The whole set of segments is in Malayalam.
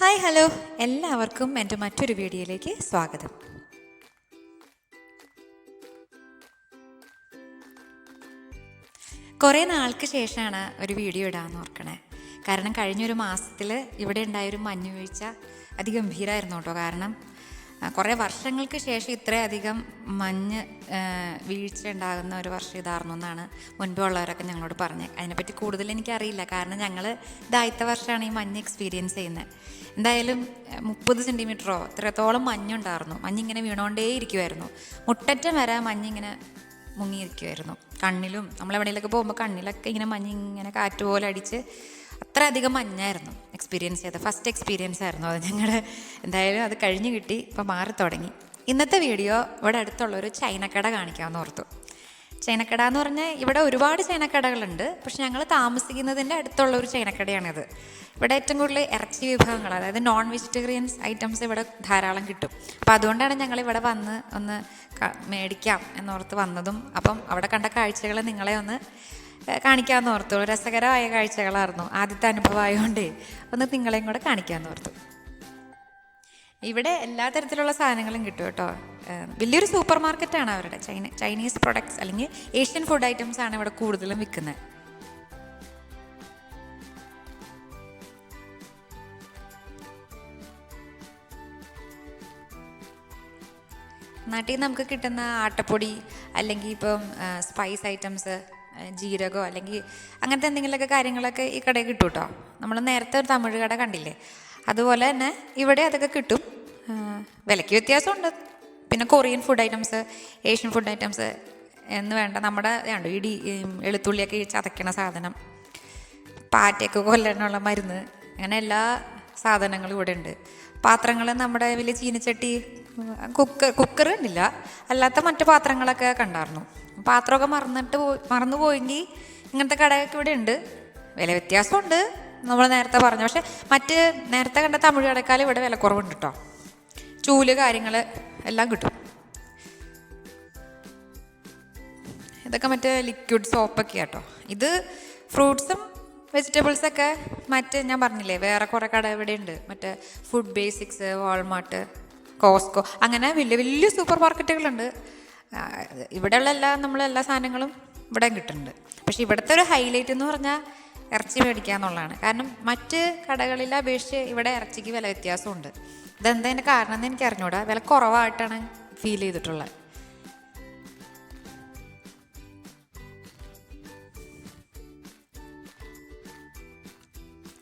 Hi hello. എല്ലാവർക്കും എന്റെ മറ്റൊരു വീഡിയോയിലേക്ക് സ്വാഗതം. കുറേ നാൾക്ക് ശേഷമാണ് ഒരു വീഡിയോ ഇടാമെന്ന് ഓർക്കണേ. കാരണം കഴിഞ്ഞൊരു മാസത്തിൽ ഇവിടെ ഉണ്ടായൊരു മഞ്ഞുവീഴ്ച അതിഗംഭീരമായിരുന്നു കേട്ടോ. കാരണം കുറേ വർഷങ്ങൾക്ക് ശേഷം ഇത്രയധികം മഞ്ഞ് വീഴ്ച ഉണ്ടാകുന്ന ഒരു വർഷം ഇതായിരുന്നു എന്നാണ് മുൻപുള്ളവരൊക്കെ ഞങ്ങളോട് പറഞ്ഞത് അതിനെപ്പറ്റി കൂടുതൽ എനിക്കറിയില്ല. കാരണം ഞങ്ങൾ ഇതാദ്യത്തെ വർഷമാണ് ഈ മഞ്ഞ് എക്സ്പീരിയൻസ് ചെയ്യുന്നത് എന്തായാലും മുപ്പത് സെന്റിമീറ്ററോ ഇത്രത്തോളം മഞ്ഞുണ്ടായിരുന്നു മഞ്ഞിങ്ങനെ വീണുകൊണ്ടേ ഇരിക്കുമായിരുന്നു മുട്ടറ്റം വരെ മഞ്ഞിങ്ങനെ മുങ്ങിയിരിക്കുമായിരുന്നു കണ്ണിലും നമ്മളെവിടെയെങ്കിലൊക്കെ പോകുമ്പോൾ കണ്ണിലൊക്കെ ഇങ്ങനെ മഞ്ഞിങ്ങനെ കാറ്റ് പോലെ അടിച്ച് അത്ര അധികം മഞ്ഞായിരുന്നു എക്സ്പീരിയൻസ് ചെയ്ത ഫസ്റ്റ് എക്സ്പീരിയൻസ് ആയിരുന്നു അത് ഞങ്ങളുടെ എന്തായാലും അത് കഴിഞ്ഞ് കിട്ടി ഇപ്പം മാറി തുടങ്ങി. ഇന്നത്തെ വീഡിയോ ഇവിടെ അടുത്തുള്ളൊരു ചൈനക്കട കാണിക്കാമെന്ന് ഓർത്തു. ചൈനക്കട എന്ന് പറഞ്ഞാൽ ഇവിടെ ഒരുപാട് ചൈനക്കടകളുണ്ട് പക്ഷെ ഞങ്ങൾ താമസിക്കുന്നതിന്റെ അടുത്തുള്ള ഒരു ചൈനക്കടയാണിത്. ഇവിടെ ഏറ്റവും കൂടുതൽ ഇറച്ചി വിഭവങ്ങൾ അതായത് നോൺ വെജിറ്റേറിയൻസ് ഐറ്റംസ് ഇവിടെ ധാരാളം കിട്ടും. അപ്പോൾ അതുകൊണ്ടാണ് ഞങ്ങൾ ഇവിടെ വന്ന് ഒന്ന് മേടിക്കാം എന്നോർത്ത് വന്നതും. അപ്പം അവിടെ കണ്ട കാഴ്ചകൾ നിങ്ങളെ ഒന്ന് കാണിക്കാമെന്ന് ഓർത്തു. രസകരമായ കാഴ്ചകളായിരുന്നു ആദ്യത്തെ അനുഭവമായതുകൊണ്ടേ ഒന്ന് നിങ്ങളെയും കൂടെ കാണിക്കാമെന്ന് ഓർത്തു. ഇവിടെ എല്ലാ തരത്തിലുള്ള സാധനങ്ങളും കിട്ടും കേട്ടോ. വലിയൊരു സൂപ്പർ മാർക്കറ്റാണ് അവരുടെ. ചൈന ചൈനീസ് പ്രൊഡക്ട്സ് അല്ലെങ്കിൽ ഏഷ്യൻ ഫുഡ് ഐറ്റംസ് ആണ് ഇവിടെ കൂടുതലും വിൽക്കുന്നത്. നാട്ടിൽ നമുക്ക് കിട്ടുന്ന ആട്ടപ്പൊടി അല്ലെങ്കിൽ ഇപ്പം സ്പൈസ് ഐറ്റംസ് ജീരകമോ അല്ലെങ്കിൽ അങ്ങനത്തെ എന്തെങ്കിലുമൊക്കെ കാര്യങ്ങളൊക്കെ ഈ കടയിൽ കിട്ടും കേട്ടോ നമ്മൾ നേരത്തെ ഒരു തമിഴ് കട കണ്ടില്ലേ? അതുപോലെ തന്നെ ഇവിടെ അതൊക്കെ കിട്ടും. വിലയ്ക്ക് വ്യത്യാസമുണ്ട്. പിന്നെ Korean food items Asian food items എന്ന് വേണ്ട നമ്മുടെ ഇതുണ്ട് ഇടി എളുത്തുള്ളിയൊക്കെ ചതയ്ക്കണ സാധനം. പാറ്റയൊക്കെ കൊല്ലാനുള്ള മരുന്ന്. അങ്ങനെ എല്ലാ സാധനങ്ങളും ഇവിടെ ഉണ്ട്. പാത്രങ്ങൾ നമ്മുടെ വലിയ ചീനച്ചട്ടി കുക്കർ കുക്കർ കണ്ടില്ല അല്ലാത്ത മറ്റു പാത്രങ്ങളൊക്കെ കണ്ടായിരുന്നു. പാത്രമൊക്കെ മറന്നിട്ട് പോയി മറന്നു പോയെങ്കിൽ ഇങ്ങനത്തെ കടയൊക്കെ ഇവിടെ ഉണ്ട്. വില വ്യത്യാസമുണ്ട് നമ്മൾ നേരത്തെ പറഞ്ഞു. പക്ഷെ മറ്റ് നേരത്തെ കണ്ട തമിഴ് കടക്കാൽ ഇവിടെ വില കുറവുണ്ട് കേട്ടോ ചൂൽ കാര്യങ്ങൾ എല്ലാം കിട്ടും. ഇതൊക്കെ മറ്റേ ലിക്വിഡ് സോപ്പൊക്കെ കേട്ടോ ഇത് ഫ്രൂട്ട്സും വെജിറ്റബിൾസൊക്കെ മറ്റ് ഞാൻ പറഞ്ഞില്ലേ വേറെ കുറേ കട ഇവിടെ ഉണ്ട് മറ്റേ ഫുഡ് ബേസിക്സ് വാൾമാർട്ട് കോസ്കോ അങ്ങനെ വലിയ വലിയ സൂപ്പർ മാർക്കറ്റുകളുണ്ട് ഇവിടെ ഇവിടെയുള്ള എല്ലാ നമ്മളെല്ലാ സാധനങ്ങളും ഇവിടെ കിട്ടുന്നുണ്ട്. പക്ഷേ ഇവിടുത്തെ ഒരു ഹൈലൈറ്റ് എന്ന് പറഞ്ഞാൽ ഇറച്ചി മേടിക്കുക എന്നുള്ളതാണ് കാരണം മറ്റ് കടകളിലെ അപേക്ഷിച്ച് ഇവിടെ ഇറച്ചിക്ക് വില വ്യത്യാസമുണ്ട്. ഇതെന്താ അതിന്റെ കാരണം എന്ന് എനിക്ക് അറിഞ്ഞൂടാ വില കുറവായിട്ടാണ് ഫീൽ ചെയ്തിട്ടുള്ളത്.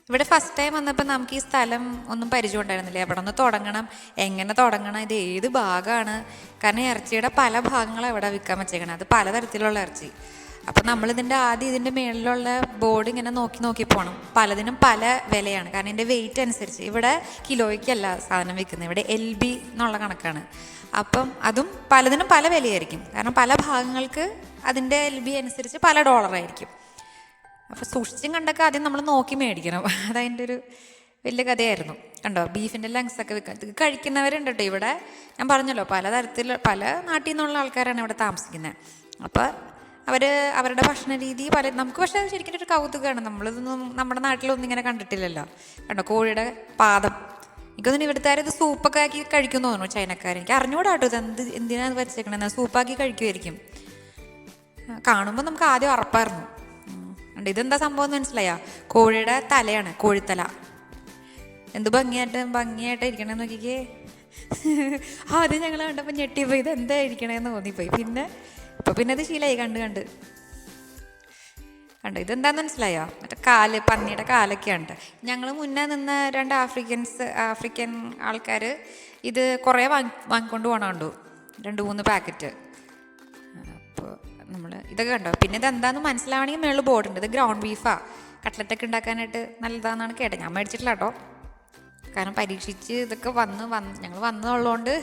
ഇവിടെ ഫസ്റ്റ് ടൈം വന്നപ്പോൾ നമുക്ക് ഈ സ്ഥലം ഒന്നും പരിചയം ഉണ്ടായിരുന്നില്ല എവിടെ നിന്ന് തുടങ്ങണം. എങ്ങനെ തുടങ്ങണം? ഇത് ഏത് ഭാഗമാണ് കാരണം ഇറച്ചിയുടെ പല ഭാഗങ്ങളും ഇവിടെ വിൽക്കാൻ വെച്ചേക്കണം. അത് പലതരത്തിലുള്ള ഇറച്ചി. അപ്പോൾ നമ്മളിതിന്റെ ആദ്യം ഇതിന്റെ മേളിലുള്ള ബോർഡ് ഇങ്ങനെ നോക്കി നോക്കി പോകണം പലതിനും പല വിലയാണ്. കാരണം ഇതിന്റെ വെയിറ്റ് അനുസരിച്ച് ഇവിടെ കിലോയ്ക്കല്ല സാധനം വിൽക്കുന്നത്. ഇവിടെ എൽ ബി എന്നുള്ള കണക്കാണ്. അപ്പം അതും പലതിനും പല വിലയായിരിക്കും. കാരണം പല ഭാഗങ്ങൾക്ക് അതിന്റെ എൽ ബി അനുസരിച്ച് പല ഡോളറായിരിക്കും അപ്പോൾ സൂക്ഷിച്ചും കണ്ടൊക്കെ ആദ്യം നമ്മൾ നോക്കി മേടിക്കണം. അതതിന്റെ ഒരു വലിയ കഥയായിരുന്നു. കണ്ടോ? ബീഫിന്റെ ലങ്സ് ഒക്കെ വെക്കുക ഇത് കഴിക്കുന്നവരുണ്ട് കേട്ടോ ഇവിടെ. ഞാൻ പറഞ്ഞല്ലോ പലതരത്തിൽ പല നാട്ടിൽ നിന്നുള്ള ആൾക്കാരാണ് ഇവിടെ താമസിക്കുന്നത് അപ്പോൾ അവർ അവരുടെ ഭക്ഷണ രീതി പല നമുക്ക് പക്ഷേ ശരിക്കും ഒരു കൗതുകമാണ് നമ്മളിതൊന്നും നമ്മുടെ നാട്ടിലൊന്നും ഇങ്ങനെ കണ്ടിട്ടില്ലല്ലോ. കണ്ടോ? കോഴിയുടെ പാദം. എനിക്കൊന്നും ഇവിടുത്തെ ഇത് സൂപ്പൊക്കെ ആക്കി കഴിക്കും തോന്നുന്നു ചൈനക്കാർ എനിക്ക് അറിഞ്ഞുകൂടാട്ടോ ഇത് എന്ത് എന്തിനാണ് വെച്ചേക്കണത് സൂപ്പാക്കി കഴിക്കുമായിരിക്കും കാണുമ്പോൾ നമുക്ക് ആദ്യം ഉറപ്പായിരുന്നു. ഉണ്ട് ഇതെന്താ സംഭവം മനസ്സിലായ? കോഴിയുടെ തലയാണ് കോഴിത്തല. എന്ത് ഭംഗിയായിട്ട് ഭംഗിയായിട്ട് ഇരിക്കണമെന്ന് നോക്കിക്കേ. ആദ്യം ഞങ്ങൾ കണ്ടപ്പോൾ ഞെട്ടിപ്പോയി. ഇത് എന്താ ഇരിക്കണേന്ന് തോന്നിപ്പോയി. പിന്നെ ഇപ്പൊ പിന്നെ ഇത് ശീലമായി കണ്ട് കണ്ട്. കണ്ടോ? ഇതെന്താന്ന് മനസ്സിലായോ? മറ്റേ കാൽ പന്നിയുടെ കാലൊക്കെ ഉണ്ട് ഞങ്ങൾ മുന്നേ നിന്ന രണ്ട് ആഫ്രിക്കൻസ് ആഫ്രിക്കൻ ആൾക്കാർ ഇത് കുറേ വാങ്ങി വാങ്ങിക്കൊണ്ട് പോകണുണ്ടു രണ്ട് മൂന്ന് പാക്കറ്റ്. നമ്മൾ ഇതൊക്കെ കണ്ടോ? പിന്നെ ഇത് എന്താണെന്ന് മനസ്സിലാവണമെങ്കിൽ മേളിൽ ബോർഡുണ്ട്. ഇത് ഗ്രൗണ്ട് ബീഫാണ് കട്ട്ലറ്റൊക്കെ ഉണ്ടാക്കാനായിട്ട് നല്ലതാണെന്നാണ് കേട്ടത് ഞാൻ മേടിച്ചിട്ടില്ല കേട്ടോ. കാരണം പരീക്ഷിച്ച് ഇതൊക്കെ വന്ന് വന്ന് ഞങ്ങൾ വന്നതുള്ളതുകൊണ്ട്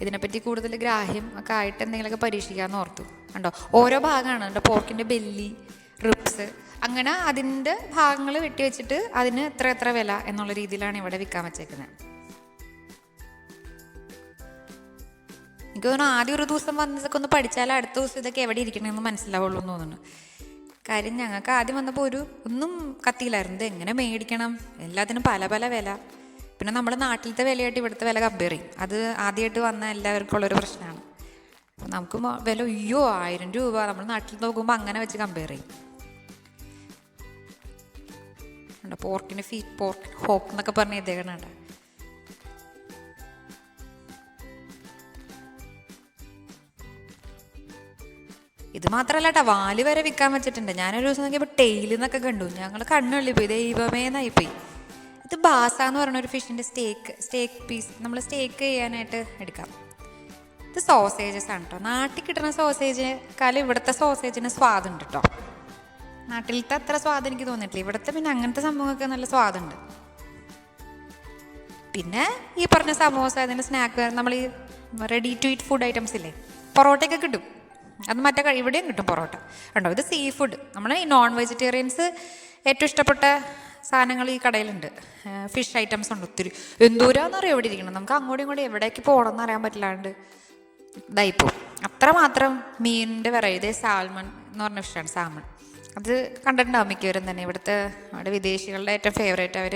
ഇതിനെപ്പറ്റി കൂടുതൽ ഗ്രാഹ്യം ഒക്കെ ആയിട്ട് എന്തെങ്കിലുമൊക്കെ പരീക്ഷിക്കാമെന്ന് ഓർത്തു. കണ്ടോ? ഓരോ ഭാഗമാണ് കേട്ടോ പോർക്കിന്റെ ബെല്ലി റിപ്സ് അങ്ങനെ അതിന്റെ ഭാഗങ്ങൾ വെട്ടിവെച്ചിട്ട് അതിന് എത്ര എത്ര വില എന്നുള്ള രീതിയിലാണ് ഇവിടെ വിൽക്കാൻ വെച്ചേക്കുന്നത് എനിക്ക് തോന്നുന്നു ആദ്യം ഒരു ദിവസം വന്ന് ഇതൊക്കെ ഒന്ന് പഠിച്ചാൽ അടുത്ത ദിവസം ഇതൊക്കെ എവിടെ ഇരിക്കണമെന്ന് മനസ്സിലാവുള്ളൂ എന്ന് തോന്നുന്നു. കാര്യം ഞങ്ങൾക്ക് ആദ്യം വന്നപ്പോൾ ഒരു ഒന്നും കത്തിയില്ലായിരുന്നു. ഇത് എങ്ങനെ മേടിക്കണം? എല്ലാത്തിനും പല പല വില. പിന്നെ നമ്മുടെ നാട്ടിലത്തെ വിലയായിട്ട് ഇവിടുത്തെ വില കമ്പയർ ചെയ്യും അത് ആദ്യമായിട്ട് വന്ന എല്ലാവർക്കും ഉള്ളൊരു പ്രശ്നമാണ്. അപ്പോൾ നമുക്ക് വില അയ്യോ ആയിരം രൂപ. നമ്മുടെ നാട്ടിൽ നോക്കുമ്പോൾ അങ്ങനെ വെച്ച് കമ്പയർ ചെയ്യും. പോർക്കിന് ഫീ പോർക്ക് ഹോക്ക് എന്നൊക്കെ പറഞ്ഞ് ഇതേക്കണുണ്ട് ഇത് മാത്രമല്ല കേട്ടോ വാൽ വരെ വിൽക്കാൻ വെച്ചിട്ടുണ്ട്. ഞാനൊരു ദിവസം നോക്കിയപ്പോൾ ടെയിൽ എന്നൊക്കെ കണ്ടു. ഞങ്ങൾ കണ്ണുള്ളിപ്പോയി ദൈവമേന്നായിപ്പോയി ഇത് ബാസ എന്ന് പറഞ്ഞ ഒരു ഫിഷിന്റെ സ്റ്റേക്ക് സ്റ്റേക്ക് പീസ് നമ്മൾ സ്റ്റേക്ക് ചെയ്യാനായിട്ട് എടുക്കാം. ഇത് സോസേജസ് ആണ് കേട്ടോ നാട്ടിൽ കിട്ടുന്ന സോസേജിനേക്കാളും ഇവിടുത്തെ സോസേജിന് സ്വാദുണ്ട് കേട്ടോ നാട്ടിലത്തെ അത്ര സ്വാദം എനിക്ക് തോന്നിയിട്ടില്ല. ഇവിടുത്തെ പിന്നെ അങ്ങനത്തെ സംഭവങ്ങൾക്ക് നല്ല സ്വാദുണ്ട് പിന്നെ ഈ പറഞ്ഞ സമോസ അതിന്റെ സ്നാക്ക് നമ്മൾ ഈ ready to eat food items ഇല്ലേ? പൊറോട്ടയൊക്കെ കിട്ടും. അത് മറ്റേ ഇവിടെയും കിട്ടും പൊറോട്ട. ഉണ്ടോ ഇത് സീ ഫുഡ് നമ്മൾ ഈ നോൺ വെജിറ്റേറിയൻസ് ഏറ്റവും ഇഷ്ടപ്പെട്ട സാധനങ്ങൾ ഈ കടയിലുണ്ട്. ഫിഷ് ഐറ്റംസ് ഉണ്ട് ഒത്തിരി. എന്തോരാന്നറിയോ എവിടെ ഇരിക്കണം നമുക്ക് അങ്ങോട്ടും ഇങ്ങോട്ടും എവിടേക്ക് പോകണമെന്ന് അറിയാൻ പറ്റില്ലാണ്ട് ഇതായിപ്പോ അത്രമാത്രം മീനിന്റെ വെറൈറ്റി സാൽമൺ എന്ന് പറഞ്ഞ ഫിഷാണ് സാൽമൺ അത് കണ്ടിട്ടുണ്ടാവും മിക്കവരും തന്നെ? ഇവിടുത്തെ അവിടെ വിദേശികളുടെ ഏറ്റവും ഫേവറേറ്റ് അവർ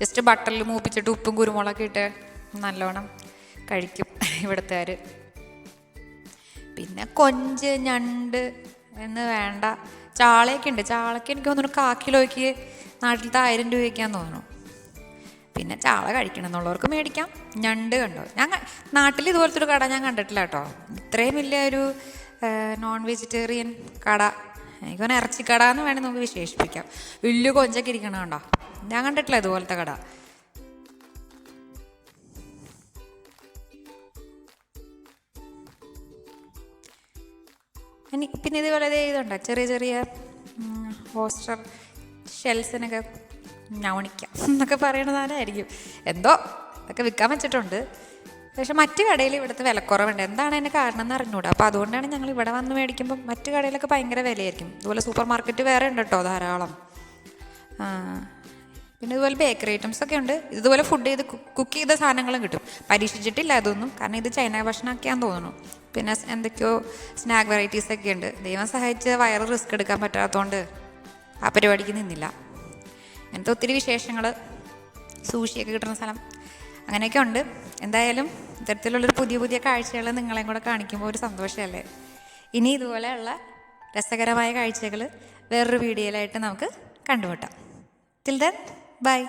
ജസ്റ്റ് ബട്ടറിൽ മൂപ്പിച്ചിട്ട് ഉപ്പും കുരുമുളകൊക്കെ ഇട്ട് നല്ലോണം കഴിക്കും ഇവിടുത്തുകാർ പിന്നെ കൊഞ്ച് ഞണ്ട് എന്ന് വേണ്ട. ചാളയൊക്കെ ഉണ്ട്. ചാളയ്ക്ക് എനിക്ക് തോന്നുന്നു കാ കിലോയ്ക്ക് നാട്ടിലത്തെ ആയിരം രൂപയ്ക്കാന്ന് തോന്നുന്നു. പിന്നെ ചാള കഴിക്കണം എന്നുള്ളവർക്ക് മേടിക്കാം. ഞണ്ട് കണ്ടോ? ഞാൻ നാട്ടിൽ ഇതുപോലത്തെ ഒരു കട ഞാൻ കണ്ടിട്ടില്ല കേട്ടോ. ഇത്രയും വലിയ ഒരു നോൺ വെജിറ്റേറിയൻ കട. എനിക്ക് തോന്നുന്നു ഇറച്ചിക്കട എന്ന് വേണമെങ്കിൽ നമുക്ക് വിശേഷിപ്പിക്കാം. വലിയ കൊഞ്ചൊക്കെ ഇരിക്കണം കണ്ടോ? ഞാൻ കണ്ടിട്ടില്ല ഇതുപോലത്തെ കട. ഇനി പിന്നെ ഇത് വളരെ ഇതുണ്ട്. ചെറിയ ചെറിയ ഹോസ്റ്റർ ഷെൽസിനൊക്കെ ഞവണിക്കാം എന്നൊക്കെ പറയണ സാധനമായിരിക്കും. എന്തോ അതൊക്കെ വിൽക്കാൻ വെച്ചിട്ടുണ്ട്. പക്ഷെ മറ്റു കടയിൽ ഇവിടുത്തെ വിലക്കുറവുണ്ട്. എന്താണ് അതിന്റെ കാരണം എന്ന് അറിഞ്ഞൂടാ അപ്പോൾ അതുകൊണ്ടാണ് ഞങ്ങൾ ഇവിടെ വന്ന് മേടിക്കുമ്പോൾ മറ്റു കടയിലൊക്കെ ഭയങ്കര വിലയായിരിക്കും. ഇതുപോലെ സൂപ്പർ മാർക്കറ്റ് വേറെ ഉണ്ട് കേട്ടോ ധാരാളം പിന്നെ ഇതുപോലെ ബേക്കറി ഐറ്റംസ് ഒക്കെ ഉണ്ട്. ഇതുപോലെ ഫുഡ് ചെയ്ത് കുക്ക് ചെയ്ത സാധനങ്ങളും കിട്ടും. പരീക്ഷിച്ചിട്ടില്ല അതൊന്നും കാരണം ഇത് ചൈന ഭക്ഷണമൊക്കെയാന്ന് തോന്നുന്നു. പിന്നെ എന്തൊക്കെയോ സ്നാക്ക് വെറൈറ്റീസ് ഒക്കെ ഉണ്ട്. ദൈവം സഹായിച്ച് വയറ് റിസ്ക് എടുക്കാൻ പറ്റാത്തതുകൊണ്ട് ആ പരിപാടിക്ക് നിന്നില്ല. അങ്ങനത്തെ ഒത്തിരി വിശേഷങ്ങൾ സൂഷിയൊക്കെ കിട്ടുന്ന സ്ഥലം. അങ്ങനെയൊക്കെ ഉണ്ട്. എന്തായാലും ഇത്തരത്തിലുള്ളൊരു പുതിയ പുതിയ കാഴ്ചകൾ നിങ്ങളെയും കൂടെ കാണിക്കുമ്പോൾ ഒരു സന്തോഷമല്ലേ? ഇനി ഇതുപോലെയുള്ള രസകരമായ കാഴ്ചകൾ വേറൊരു വീഡിയോയിലായിട്ട് നമുക്ക് കണ്ടുമുട്ടാം. Till then bye